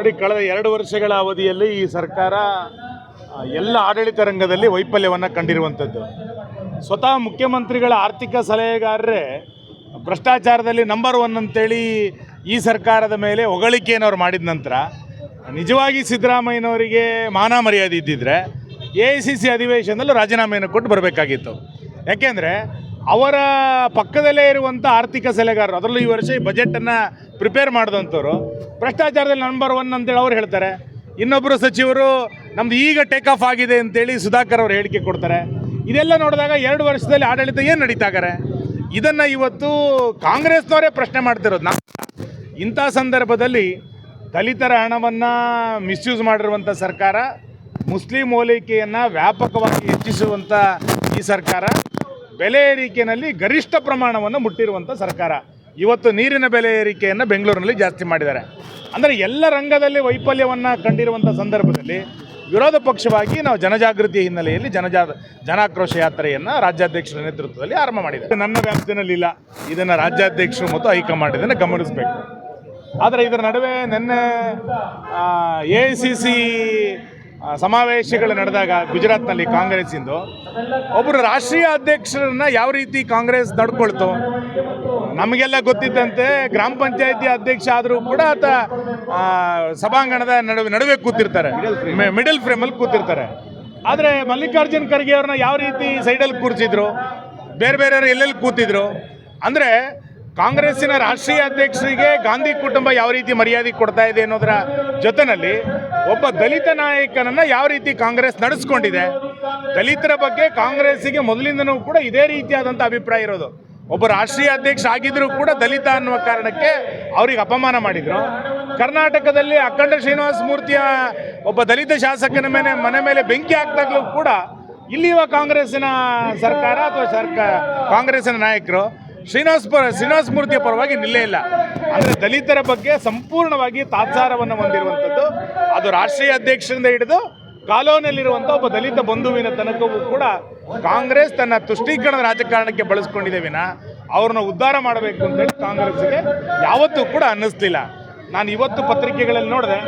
ನೋಡಿ, ಕಳೆದ ಎರಡು ವರ್ಷಗಳ ಅವಧಿಯಲ್ಲಿ ಈ ಸರ್ಕಾರ ಎಲ್ಲ ಆಡಳಿತ ರಂಗದಲ್ಲಿ ವೈಫಲ್ಯವನ್ನು ಕಂಡಿರುವಂಥದ್ದು. ಸ್ವತಃ ಮುಖ್ಯಮಂತ್ರಿಗಳ ಆರ್ಥಿಕ ಸಲಹೆಗಾರರೇ ಭ್ರಷ್ಟಾಚಾರದಲ್ಲಿ ನಂಬರ್ ಒನ್ ಅಂತೇಳಿ ಈ ಸರ್ಕಾರದ ಮೇಲೆ ಹೊಗಳಿಕೆಯನ್ನು ಅವ್ರು ಮಾಡಿದ ನಂತರ, ನಿಜವಾಗಿ ಸಿದ್ದರಾಮಯ್ಯನವರಿಗೆ ಮಾನ ಮರ್ಯಾದೆ ಇದ್ದಿದ್ರೆ, ಎ ಐ ಸಿ ಸಿ ಅಧಿವೇಶನದಲ್ಲಿ ರಾಜೀನಾಮೆಯನ್ನು ಕೊಟ್ಟು ಬರಬೇಕಾಗಿತ್ತು. ಯಾಕೆಂದರೆ ಅವರ ಪಕ್ಕದಲ್ಲೇ ಇರುವಂಥ ಆರ್ಥಿಕ ಸಲಹೆಗಾರರು. ಅದರಲ್ಲೂ ಈ ವರ್ಷ ಈ ಬಜೆಟನ್ನು ಪ್ರಿಪೇರ್ ಮಾಡಿದಂಥವ್ರು. ಭ್ರಷ್ಟಾಚಾರದಲ್ಲಿ ನಂಬರ್ ಒನ್ ಅಂತೇಳಿ ಅವ್ರು ಹೇಳ್ತಾರೆ. ಇನ್ನೊಬ್ಬರು ಸಚಿವರು, ನಮ್ದು ಈಗ ಟೇಕ್ ಆಫ್ ಆಗಿದೆ ಅಂತೇಳಿ ಸುಧಾಕರ್ ಅವರು ಹೇಳಿಕೆ ಕೊಡ್ತಾರೆ. ಇದೆಲ್ಲ ನೋಡಿದಾಗ ಎರಡು ವರ್ಷದಲ್ಲಿ ಆಡಳಿತ ಏನು ನಡೀತಾಗಾರೆ ಇದನ್ನು ಇವತ್ತು ಕಾಂಗ್ರೆಸ್ನವರೇ ಪ್ರಶ್ನೆ ಮಾಡ್ತಿರೋದು. ನಾ ಇಂಥ ಸಂದರ್ಭದಲ್ಲಿ ದಲಿತರ ಹಣವನ್ನು ಮಿಸ್ಯೂಸ್ ಮಾಡಿರುವಂಥ ಸರ್ಕಾರ, ಮುಸ್ಲಿಂ ಓಲೈಕೆಯನ್ನು ವ್ಯಾಪಕವಾಗಿ ಹೆಚ್ಚಿಸುವಂಥ ಈ ಸರ್ಕಾರ ಬೆಲೆ ಏರಿಕೆಯಲ್ಲಿ ಗರಿಷ್ಠ ಪ್ರಮಾಣವನ್ನು ಮುಟ್ಟಿರುವಂಥ ಸರ್ಕಾರ. ಇವತ್ತು ನೀರಿನ ಬೆಲೆ ಏರಿಕೆಯನ್ನು ಬೆಂಗಳೂರಿನಲ್ಲಿ ಜಾಸ್ತಿ ಮಾಡಿದ್ದಾರೆ. ಅಂದರೆ ಎಲ್ಲ ರಂಗದಲ್ಲಿ ವೈಫಲ್ಯವನ್ನು ಕಂಡಿರುವಂಥ ಸಂದರ್ಭದಲ್ಲಿ ವಿರೋಧ ಪಕ್ಷವಾಗಿ ನಾವು ಜನಜಾಗೃತಿ ಹಿನ್ನೆಲೆಯಲ್ಲಿ ಜನಜಾ, ಜನಾಕ್ರೋಶ ಯಾತ್ರೆಯನ್ನು ರಾಜ್ಯಾಧ್ಯಕ್ಷರ ನೇತೃತ್ವದಲ್ಲಿ ಆರಂಭ ಮಾಡಿದೆ ನನ್ನ ವ್ಯಾಪ್ತಿನಲ್ಲಿ ಇಲ್ಲ. ಇದನ್ನು ರಾಜ್ಯಾಧ್ಯಕ್ಷರು ಮತ್ತು ಹೈಕಮಾಂಡ್ ಇದನ್ನು ಗಮನಿಸಬೇಕು. ಆದರೆ ಇದರ ನಡುವೆ ನಿನ್ನೆ ಎ ಐ ಸಿ ಸಿ ಸಮಾವೇಶಗಳು ನಡೆದಾಗ ಗುಜರಾತ್ನಲ್ಲಿ ಕಾಂಗ್ರೆಸ್ಸಿಂದು ಒಬ್ಬರು ರಾಷ್ಟ್ರೀಯ ಅಧ್ಯಕ್ಷರನ್ನ ಯಾವ ರೀತಿ ಕಾಂಗ್ರೆಸ್ ನಡ್ಕೊಳ್ತು ನಮಗೆಲ್ಲ ಗೊತ್ತಿದ್ದಂತೆ ಗ್ರಾಮ ಪಂಚಾಯತಿ ಅಧ್ಯಕ್ಷ ಆದರೂ ಕೂಡ ಆತ ಸಭಾಂಗಣದ ನಡುವೆ ನಡುವೆ ಕೂತಿರ್ತಾರೆ. ಮಿಡಲ್ ಫ್ರೇಮಲ್ಲಿ ಕೂತಿರ್ತಾರೆ. ಆದರೆ ಮಲ್ಲಿಕಾರ್ಜುನ್ ಖರ್ಗೆ ಅವ್ರನ್ನ ಯಾವ ರೀತಿ ಸೈಡಲ್ಲಿ ಕೂರಿಸಿದ್ರು? ಬೇರೆ ಬೇರೆಯವರು ಎಲ್ಲೆಲ್ಲಿ ಕೂತಿದ್ರು? ಅಂದರೆ ಕಾಂಗ್ರೆಸ್ಸಿನ ರಾಷ್ಟ್ರೀಯ ಅಧ್ಯಕ್ಷರಿಗೆ ಗಾಂಧಿ ಕುಟುಂಬ ಯಾವ ರೀತಿ ಮರ್ಯಾದೆ ಕೊಡ್ತಾ ಇದೆ ಅನ್ನೋದರ ಜೊತೆನಲ್ಲಿ ಒಬ್ಬ ದಲಿತ ನಾಯಕನನ್ನ ಯಾವ ರೀತಿ ಕಾಂಗ್ರೆಸ್ ನಡೆಸ್ಕೊಂಡಿದೆ? ದಲಿತರ ಬಗ್ಗೆ ಕಾಂಗ್ರೆಸ್ಸಿಗೆ ಮೊದಲಿಂದನೂ ಕೂಡ ಇದೇ ರೀತಿಯಾದಂಥ ಅಭಿಪ್ರಾಯ ಇರೋದು. ಒಬ್ಬ ರಾಷ್ಟ್ರೀಯ ಅಧ್ಯಕ್ಷ ಆಗಿದ್ದರೂ ಕೂಡ ದಲಿತ ಅನ್ನುವ ಕಾರಣಕ್ಕೆ ಅವ್ರಿಗೆ ಅಪಮಾನ ಮಾಡಿದ್ರು. ಕರ್ನಾಟಕದಲ್ಲಿ ಅಖಂಡ ಶ್ರೀನಿವಾಸ ಮೂರ್ತಿಯ ಒಬ್ಬ ದಲಿತ ಶಾಸಕನ ಮೇಲೆ, ಮನೆ ಮೇಲೆ ಬೆಂಕಿ ಹಾಕಿದಾಗಲೂ ಕೂಡ ಇಲ್ಲಿರುವ ಕಾಂಗ್ರೆಸ್ಸಿನ ಸರ್ಕಾರ ಅಥವಾ ಸರ್ಕಾರ ಕಾಂಗ್ರೆಸ್ಸಿನ ನಾಯಕರು ಶ್ರೀನಿವಾಸ ಪರ ಶ್ರೀನಿವಾಸ ಮೂರ್ತಿಯ ಪರವಾಗಿ ನಿಲ್ಲೇ ಇಲ್ಲ. ಅಂದರೆ ದಲಿತರ ಬಗ್ಗೆ ಸಂಪೂರ್ಣವಾಗಿ ತಾತ್ಸಾರವನ್ನು ಹೊಂದಿರುವಂಥದ್ದು. ಅದು ರಾಷ್ಟ್ರೀಯ ಅಧ್ಯಕ್ಷರಿಂದ ಹಿಡಿದು ಕಾಲೋನಿಯಲ್ಲಿರುವಂಥ ಒಬ್ಬ ದಲಿತ ಬಂಧುವಿನ ತನಕವೂ ಕೂಡ ಕಾಂಗ್ರೆಸ್ ತನ್ನ ತುಷ್ಟೀಕರಣದ ರಾಜಕಾರಣಕ್ಕೆ ಬಳಸ್ಕೊಂಡಿದೆ ವಿನ ಅವ್ರನ್ನ ಉದ್ಧಾರ ಮಾಡಬೇಕು ಅಂತೇಳಿ ಕಾಂಗ್ರೆಸ್ಗೆ ಯಾವತ್ತೂ ಕೂಡ ಅನ್ನಿಸ್ಲಿಲ್ಲ. ನಾನು ಇವತ್ತು ಪತ್ರಿಕೆಗಳಲ್ಲಿ ನೋಡಿದೆ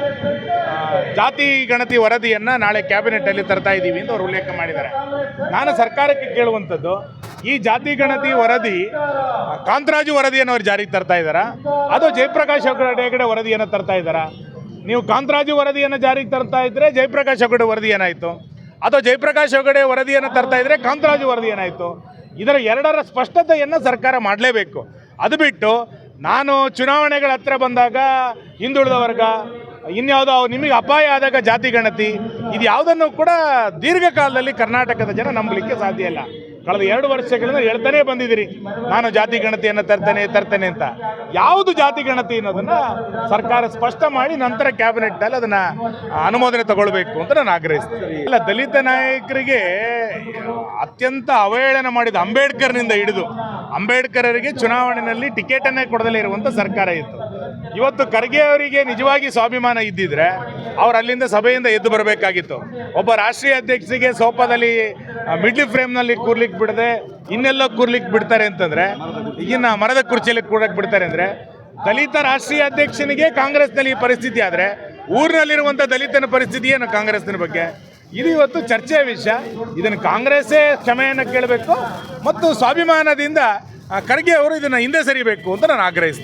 ಜಾತಿ ಗಣತಿ ವರದಿಯನ್ನು ನಾಳೆ ಕ್ಯಾಬಿನೆಟಲ್ಲಿ ತರ್ತಾ ಇದ್ದೀವಿ ಅಂತ ಅವರು ಉಲ್ಲೇಖ ಮಾಡಿದ್ದಾರೆ. ನಾನು ಸರ್ಕಾರಕ್ಕೆ ಕೇಳುವಂಥದ್ದು ಈ ಜಾತಿ ಗಣತಿ ವರದಿ, ಕಾಂತರಾಜು ವರದಿಯನ್ನು ಅವ್ರು ಜಾರಿಗೆ ತರ್ತಾ ಇದ್ದಾರಾ? ಅದು ಜಯಪ್ರಕಾಶ್ ಹೆಗಡೆ ವರದಿಯನ್ನು ತರ್ತಾ ಇದ್ದಾರಾ? ನೀವು ಕಾಂತರಾಜು ವರದಿಯನ್ನು ಜಾರಿಗೆ ತರ್ತಾ ಇದ್ರೆ ಜಯಪ್ರಕಾಶ್ ಹೆಗಡೆ ವರದಿ ಏನಾಯಿತು ಅಥವಾ ಜಯಪ್ರಕಾಶ್ ಹೆಗಡೆ ವರದಿಯನ್ನು ತರ್ತಾ ಇದ್ರೆ ಕಾಂತರಾಜು ವರದಿ ಏನಾಯಿತು ಇದರ ಎರಡರ ಸ್ಪಷ್ಟತೆಯನ್ನು ಸರ್ಕಾರ ಮಾಡಲೇಬೇಕು. ಅದು ಬಿಟ್ಟು ನಾನು ಚುನಾವಣೆಗಳ ಹತ್ರ ಬಂದಾಗ ಹಿಂದುಳಿದ ವರ್ಗ, ಇನ್ಯಾವುದೋ ನಿಮಗೆ ಅಪಾಯ ಆದಾಗ ಜಾತಿ ಗಣತಿ ಇದು ಯಾವುದನ್ನು ಕೂಡ ದೀರ್ಘಕಾಲದಲ್ಲಿ ಕರ್ನಾಟಕದ ಜನ ನಂಬಲಿಕ್ಕೆ ಸಾಧ್ಯ ಇಲ್ಲ. ಕಳೆದ ಎರಡು ವರ್ಷಗಳಿಂದ ಹೇಳ್ತಾನೆ ಬಂದಿದ್ದೀರಿ, ನಾನು ಜಾತಿ ಗಣತಿಯನ್ನು ತರ್ತೇನೆ ತರ್ತೇನೆ ಅಂತ. ಯಾವುದು ಜಾತಿ ಗಣತಿ ಅನ್ನೋದನ್ನ ಸರ್ಕಾರ ಸ್ಪಷ್ಟ ಮಾಡಿ ನಂತರ ಕ್ಯಾಬಿನೆಟ್ನಲ್ಲಿ ಅದನ್ನ ಅನುಮೋದನೆ ತಗೊಳ್ಬೇಕು ಅಂತ ನಾನು ಆಗ್ರಹಿಸ್ತೀನಿ. ಇಲ್ಲ ದಲಿತ ನಾಯಕರಿಗೆ ಅತ್ಯಂತ ಅವಹೇಳನ ಮಾಡಿದ ಅಂಬೇಡ್ಕರ್ನಿಂದ ಹಿಡಿದು, ಅಂಬೇಡ್ಕರರಿಗೆ ಚುನಾವಣೆಯಲ್ಲಿ ಟಿಕೆಟನ್ನೇ ಕೊಡದಲ್ಲೇ ಇರುವಂಥ ಸರ್ಕಾರ ಇತ್ತು. ಇವತ್ತು ಖರ್ಗೆ ಅವರಿಗೆ ನಿಜವಾಗಿ ಸ್ವಾಭಿಮಾನ ಇದ್ದಿದ್ರೆ ಅವ್ರು ಅಲ್ಲಿಂದ ಸಭೆಯಿಂದ ಎದ್ದು ಬರಬೇಕಾಗಿತ್ತು. ಒಬ್ಬ ರಾಷ್ಟ್ರೀಯ ಅಧ್ಯಕ್ಷರಿಗೆ ಸೋಪಾದಲ್ಲಿ ಮಿಡ್ಲ್ ಫ್ರೇಮ್ನಲ್ಲಿ ಕೂರ್ಲಿಕ್ಕೆ ಬಿಡದೆ ಇನ್ನೆಲ್ಲೋ ಕೂರ್ಲಿಕ್ಕೆ ಬಿಡ್ತಾರೆ ಅಂತಂದರೆ, ಈಗಿನ ಮರದ ಕುರ್ಚಿಯಲ್ಲಿ ಕೂಡಕ್ಕೆ ಬಿಡ್ತಾರೆ ಅಂದರೆ, ದಲಿತ ರಾಷ್ಟ್ರೀಯ ಅಧ್ಯಕ್ಷನಿಗೆ ಕಾಂಗ್ರೆಸ್ನಲ್ಲಿ ಈ ಪರಿಸ್ಥಿತಿ ಆದರೆ, ಊರಿನಲ್ಲಿರುವಂಥ ದಲಿತನ ಪರಿಸ್ಥಿತಿ ಏನು ಕಾಂಗ್ರೆಸ್ನ ಬಗ್ಗೆ? ಇದು ಇವತ್ತು ಚರ್ಚೆಯ ವಿಷಯ. ಇದನ್ನು ಕಾಂಗ್ರೆಸ್ಸೇ ಕ್ಷಮೆಯನ್ನು ಕೇಳಬೇಕು ಮತ್ತು ಸ್ವಾಭಿಮಾನದಿಂದ ಖರ್ಗೆ ಅವರು ಇದನ್ನು ಹಿಂದೆ ಸರಿಬೇಕು ಅಂತ ನಾನು ಆಗ್ರಹಿಸ್ತೇನೆ.